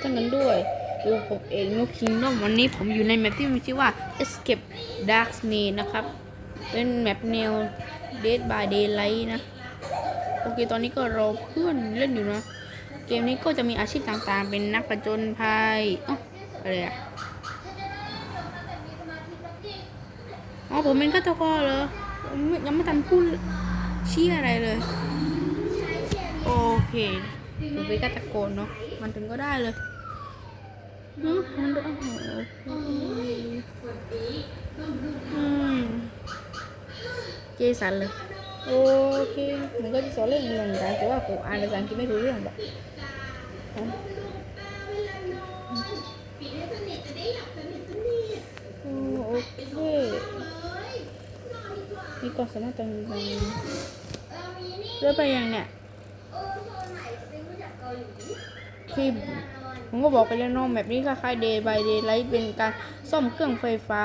ทั้งนั้นด้วยดูผมเองนุกคิงดอมวันนี้ผมอยู่ในแมปที่มีชื่อว่า Escape Dark s n e นะครับ เป็นแมปแนว Dead by Daylight นะ โอเค ตอนนี้ก็รอเพื่อนเล่นอยู่นะ เกมนี้ก็จะมีอาชีพต่างๆ เป็นนักประจนภัยอ๋ออะไรอะอ๋อผมเป็นฆาตกรเหรอยังไม่ทันพูดชี้อะไรเลย โอเค ผมเป็นฆาตกรเนาะ มันถึงก็ได้เลยอืมมันดูโอเคอืมเจสันเลย โอเคมันก็จะสอนเรื่องเมืองได้แต่ว่าผมอ่านภาษาอังกฤษไม่รู้เรื่องแบบโอเคนี่ก็สามารถตังตังเรื่อไปยังเนี่ย ที่ผมก็บอกไปแล้วน้องแบบนี้คล้ายๆ day by day ไลท์เป็นการซ่อมเครื่องไฟฟ้า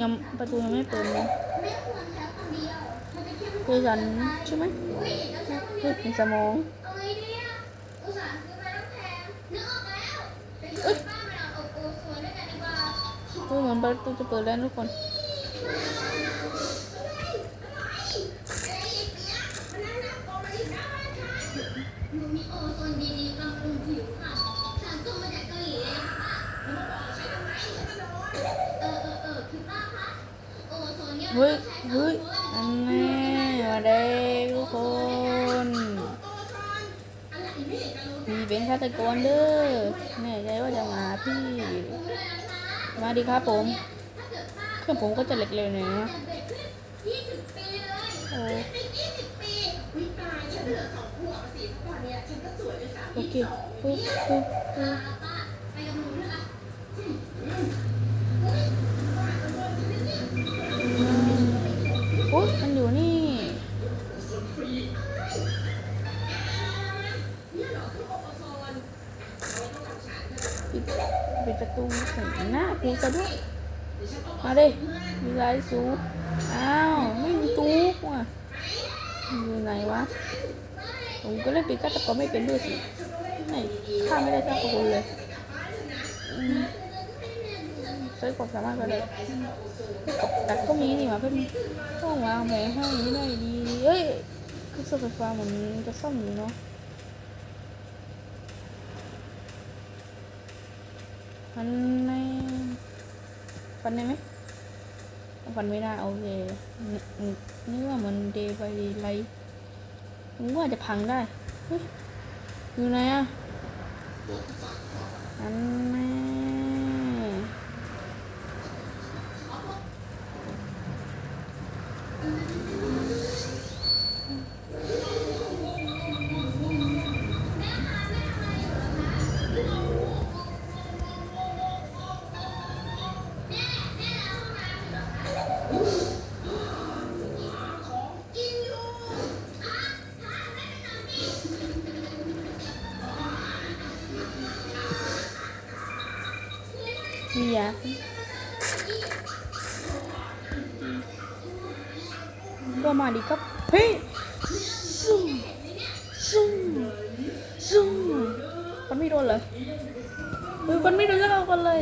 ยังประตูยังไม่เปิดเลยเจสันใช่ไหมเฮ้ยมีสมองเอ้ยดูเหมือนประตูจะเปิดแล้วทุกคน เฮ้ยเฮ้ยอันแน่มาเด้ทุกคนมีเป็นฆาตกรเด้อแน่ใจว่าจะมาพี่ มาดีครับผมเครื่องผมก็จะเล็กๆหน่อยนะโอ้โอเคปุ๊บปุ๊บปุ๊บ กูซะด้วย มาดิมีไรสูอ้าว ไม่มีตู้ว่ะอยู่ไหนวะผมก็เล่นปิดฆาตกรไม่เป็นด้วยสิไหนฆ่าไม่ได้สักคนเลยใช้ความสามารถก็ได้กัดก็มีนี่หว่าเพื่อนต้องวางแผนให้ไม่ได้ดีเอ้ยคือโซไฟฟ้าเหมือนจะซ่อมอยู่เนาะฟันใน ฟันได้ไหมฟันไม่ได้โอเคนี่นี่นี่ว่ามันเดย์ไปไลนึกว่าจะพังได้อยู่ไหนอะอัน ฟันไม่โดนเหรอเฮ้ยฟันไม่โดนสักเอากันเลย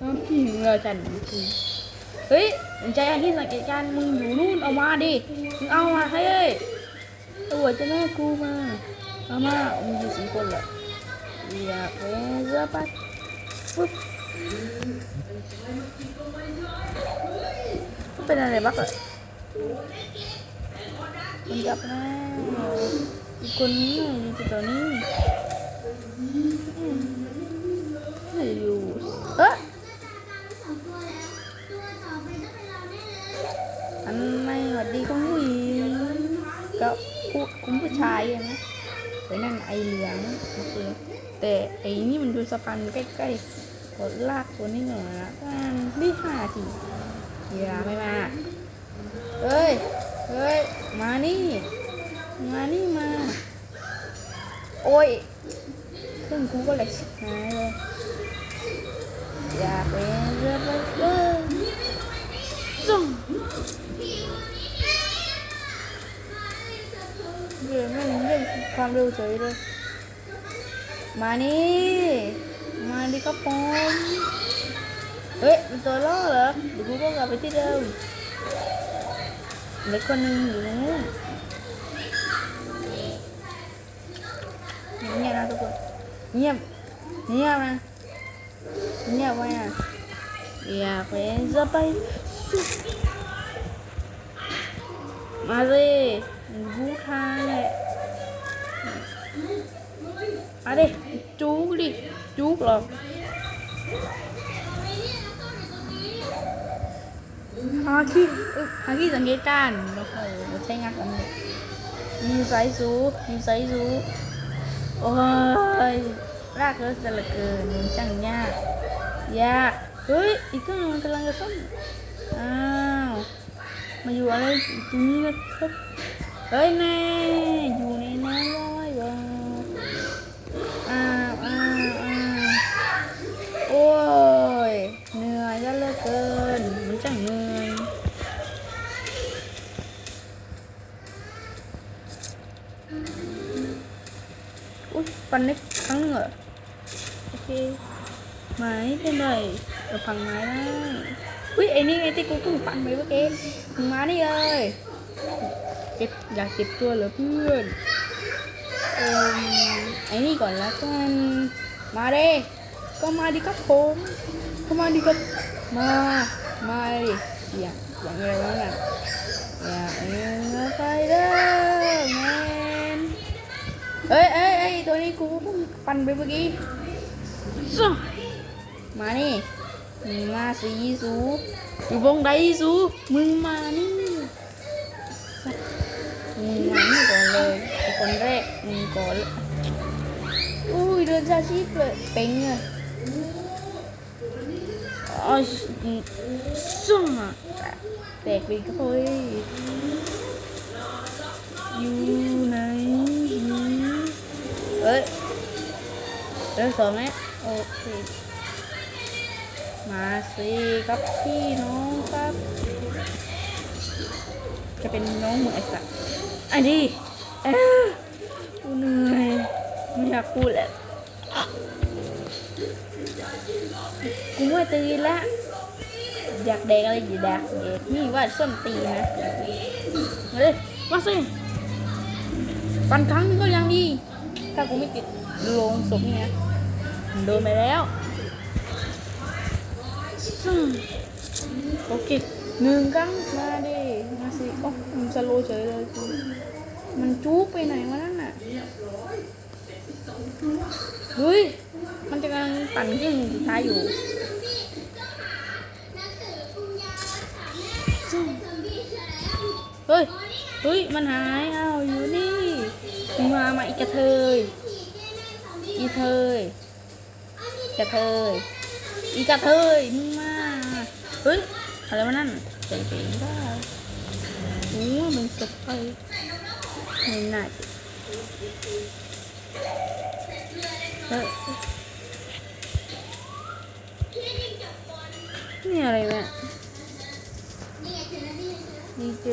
น้องผีเงาจันเฮ้ยใจอันที่สังเกตการมึงอยู่นู่นเอามาดิ มึงเอามาเฮ้ยตำรวจจะแม่กูมาเอามามึงอยู่สี่คนเหรออยากเป็นเสื้อปัดปุ๊บเป็นอะไรบ้างอะ มันจับแล้วอีกคนนี้อยู่ตัวนี้ไม่อยู่เอ๊ะอันไม่หวัดดีคุณผู้หญิงกับผู้คุณผู้ชายใช่ไหมไอ้นั่นไอเหลืองโอเคแต่ไอ้นี่มันดูสะพานใกล้ๆกดลากตัวนี้หน่อยละกันรีบห้าทีอย่าไม่มาเฮ้ย เฮ้ย มานี่ มานี่มา โอ้ยเครื่องกูก็แหลกชิบหายเลย อยากเป็นเรือไปเลยส่งความเร็วเฉยเลย มานี่ มาดิครับผมเฮ้ย มันตัวล่อเหรอเดี๋ยวกูก็กลับไปที่เดิม เด็กคนหนึ่งอยู่ตรงนู้นเงียบนะทุกคนเงีย ฮาคิฮาคิสังเกตการโอ้โหใช้งานกันเลยมีไซส์สูมีไซส์สูโอ้ยลากเกินจะเหลือเกินจังยากยากเฮ้ยอีกครึ่งมันกำลังจะซ่อมอ้าวมาอยู่อะไรตรงนี้นะครับเฮ้ยแม่อยู่ในน้ำร้ว ฟันเล็กครั้งหนึ่งเหรอโอเคไม้เป็นไรเราพังไม้ได้อุ้ยไอ้นี่ไงที่กูเพิ่งฟันไปเมื่อกี้มานี่เลยเจ็บอยากเจ็บตัวเหรอเพื่อนเออไอ้นี่ก่อนละกันมาเด้ก็มาดิครับผมก็มาดิครับมามาดิอย่าอย่างไรวะน่ะอย่าเอ็งไปเด้อมน เอ้ยเอ้ยเอ้ยตัวนี้กูเพิ่งฟันไปเมื่อกี้ซ่ามานี่มึงมาสิสูอยู่บงใดสูมึงมานี่มึงมานี่ก่อนเลยไอ้คนแรกมึงก่อนเลยอุ้ยเดินชาชีพเลยเป่งอะอ๋อซ่าแตกไปก็เฮ้ยอยู่ไหน เอ้ยเดินสองไหมโอเคมาสิครับพี่น้องครับ จะเป็นน้องเหมือนไอสัตว์อันนี้เอ้อกูเหนื่อยไม่อยากพูดแล้วกูเมื่อยตีนละอยากแดกอะไรอยู่แดกเด็กนี่ว่าส้นตีนนะมาเลยมาสิปันครั้งก็ยังดี ถ้ากูไม่ติดโลงศพนี่นะโดนไปแล้วซึ่งโอเคหนึ่งครั้งมาดิมาสิโอ้มันสโลว์เฉยเลยกูมันจุกไปไหนวะนั่นน่ะเฮ้ยมันจะกำลังปั่นเครื่องสุดท้ายอยู่ซึ่งเฮ้ยเฮ้ยมันหายอ้าวอยู่นี่ มึงมามาอีกกระเทย อีเทยกระเทย อีกระเทย มึงมาเฮ้ยอะไรวะนั่นใจเป๋งได้โอ้ยมันสดไปไม่น่าจะเฮ้ยนี่อะไรเนี่ยดีเจ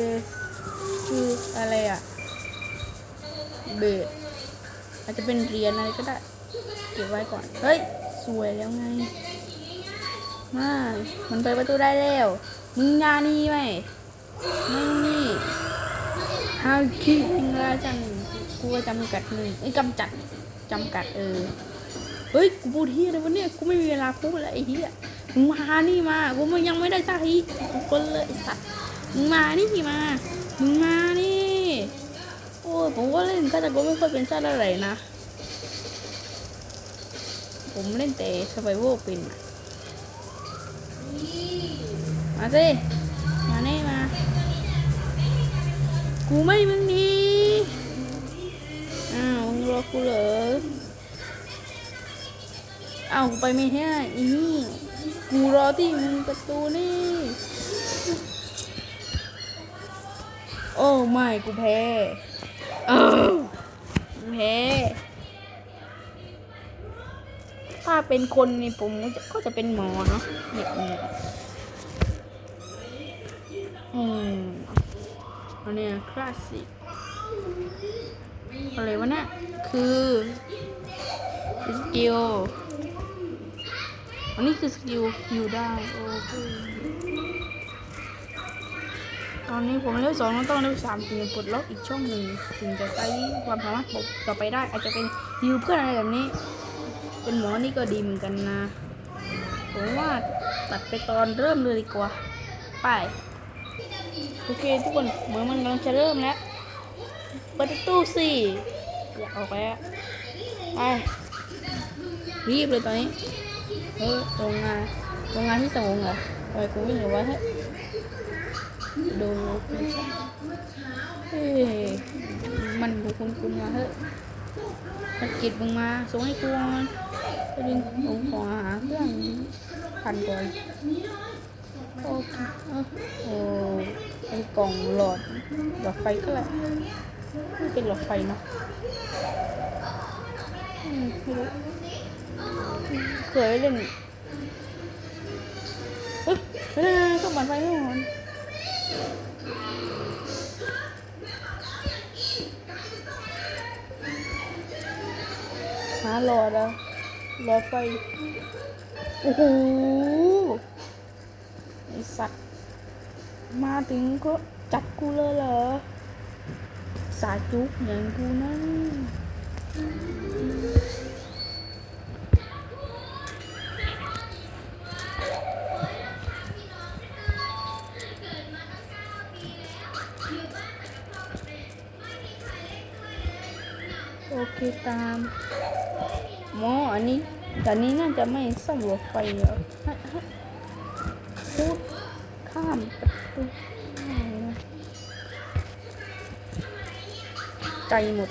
คืออะไรอะ เบสอาจจะเป็นเหรียญอะไรก็ได้ เก็บไว้ก่อน เฮ้ย สวยแล้วไงมามันไปประตูได้แล้ว มึงงานี่ไหมมึงนี่ฮาคิงราจันกูว่าจำกัดหนึ่งไอ้กำจัดจำกัดเออ เฮ้ย กูพูดที่อะไรวะเนี่ยกูไม่มีเวลาพูดแล้วไอ้เหี้ยมึงมานี่มา กูมันยังไม่ได้สักทีกูคนเลยสัตว์ มึงมานี่มา มึงมานี่ โอ้ยผมก็เล่นก็แต่ก็ไม่ค่อยเป็นชาติอะไรนะ ผมเล่นแต่สไปโวเป็นมาสิ มาเน่มา กูไม่มึงดีอ้าวมึงรอกูเหรออ้าวกูไปไม่ได้อีนี่กูรอที่มึงประตูนี่ โอ้ไม่กูแพ้ เออแพ้ถ้าเป็นคนนี่ผมก็จะเป็นหมอเนาะเนี่ยอืมอันนี้คลาสสิกอะไรวะเนี่ยคือสกิลอันนี้คือสกิลฮิวได้โอเค ตอนนี้ผมเลเวลสองต้องเลเวลสามถึงจะปลดล็อกอีกช่องหนึ่งถึงจะใช้ความสามารถต่อไปได้ อาจจะเป็นฮิวเพื่อนอะไรแบบนี้ เป็นหมอนี่ก็ดีเหมือนกันนะ ผมว่าตัดไปตอนเริ่มเลยดีกว่า ไป โอเคทุกคนเหมือนมันกำลังจะเริ่มแล้วเปิดประตูสิอยากออกไปอะไปรีบเลยตอนนี้เออโรงงานโรงงานที่สองเหรอไปกูวิ่งหรือว่าเฮ้ย ดูไม่ใช่เฮ้ยมันดูคุณคุณมาเฮ้ยมันกิดมึงมาส่งให้กูก่อนไปดึงผมขอหาเครื่องพันก่อนโอเคเออโอ้ไอกล่องหลอดหลอดไฟก็แหละไม่เป็นหลอดไฟเนาะอืมไม่รู้เคยเล่นเฮ้ยไม่ได้ก็บันไฟแน่นอน หาหลอดอะหลอดไฟโอ้โหไอสัตว์ มาถึงก็จับกูเลยเหรอ สาจุกอย่างกูนั่น โอเคตามหมออันนี้แต่นี้น่าจะไม่ซ่อมรถไฟแล้วพูดข้ามประตูไกลหมด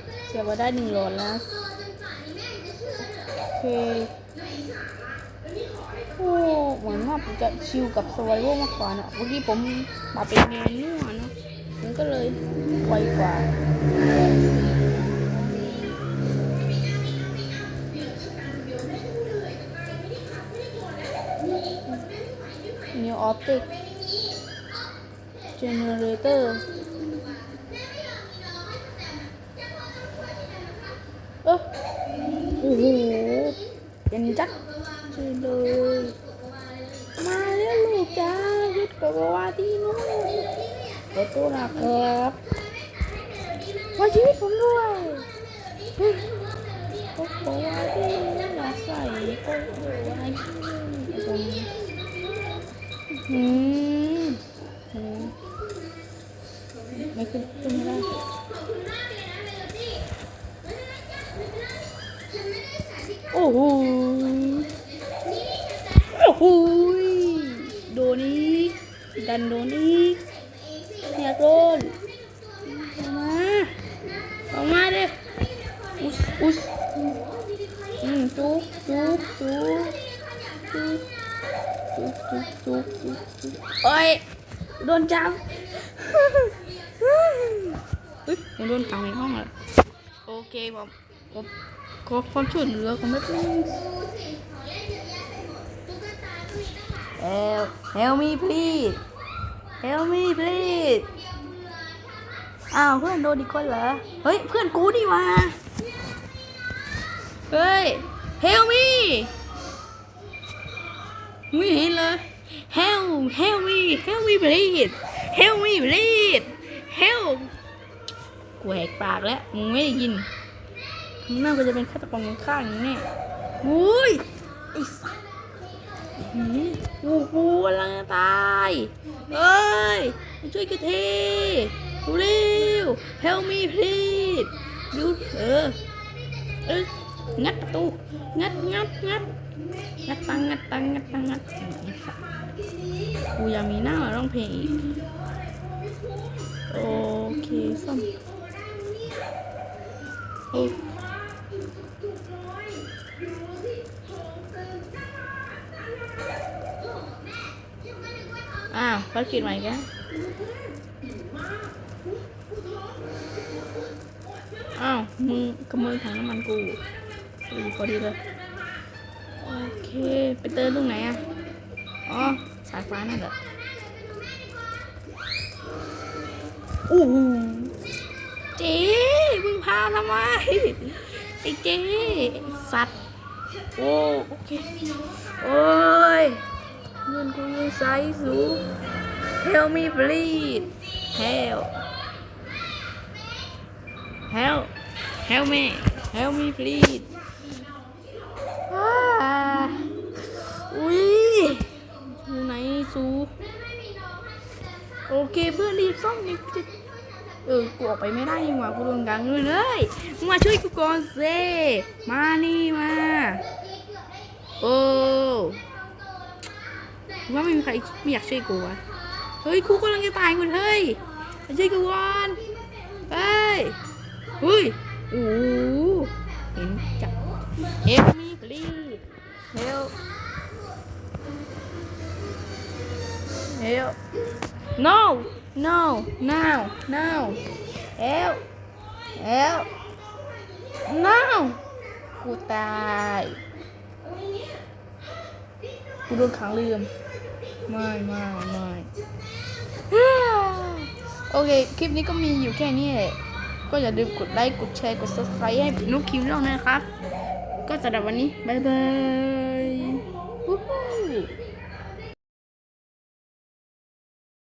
ก็บมาได้หนึ่งโหลดแล้วโอเคโอ้เหมือนว่าผมจะชิวกับสวายโวมากกว่านะเมื่อกี้ผมมาเป็นแมนนว่เนาะมันก็เลยไวกว่านิวออปติกเจเนอเรเตอร์ โหเป็นจักใช่เลยมาแล้วลูกจ้ายุดกับว่าที่นู้นขอตัวนะครับว่าชีวิตผมด้วยก็บอกว่าที่อยากใส่ก็บอกว่าที่ตรงนี้อืมอืมไม่ขึ้น โอ้โหโอ้โหโดนอีกดันโดนอีกอยากโดนออกมาออกมาดิอุสอุสอืมจุกจุกจุกจุกจุกจุกจุกจุกจุกโอ้ยโดนจับเฮ้ยผมโดนขังในห้องแล้วโอเคผมผม ขอความช่วยเหลือของแม่พี่ Help help me please help me please อ้าวเพื่อนโดนอีกคนเหรอ เฮ้ย เพื่อนกูนี่มาเฮ้ย help me ไม่เห็นเลย help help me help me please help me please help กูแหกปากแล้วมึงไม่ได้ยิน มึงหน่าก็จะเป็นฆาตกรข้างๆอย่างนี้อุ้ยไอ้สัสหืมกูกูกำลังตายเอ้ยช่วยกันทีเร็ว help me please ดูเออเอองัดประตูงัดงัดงัดงัดตังงัดตังงัดตังงัดไอ้สัสกูยังมีหน้ามาร้องเพลงอีกโอเคซ่อมโอ้ อ้าวภารกิจใหมแกอ้าว มึงขโมยถังน้ำมันกูดีพอดีเลย โอเค ไปเติมตรงไหนอะ อ๋อ สายฟ้านั่นแหละอู้หูเจ๊มึงพาทำไมไอ้เจ๊สัตว์ โอ้โอเคโอ้ยเงินกูยังใช้สูง Help me please Help Help Help me Help me please อุ้ยอยู่ไหนสูโอเคเพื่อนรีบซ่อมนี่จะ เออ กูออกไปไม่ได้ยังว่ากูโดนกังเลยเลยมึงมาช่วยกูก่อนเซมานี่มา โอ้ว่าไม่มีใครไม่อยากช่วยกูวะ เฮ้ย กูกำลังจะตายกูเฮ้ยมาช่วยกูก่อนเฮ้ยเฮ้ยโอ้เห็นจับ Help me please Help Help No No Now Now Help Help. No. กูตาย กูโดนขังลืม ไม่ไม่ไม่โอเค คลิปนี้ก็มีอยู่แค่นี้แหละ ก็อย่าลืมกดไลค์ กดแชร์ กด subscribe ให้นุกคิวด้วยนะครับ ก็สำหรับวันนี้ บ๊ายบาย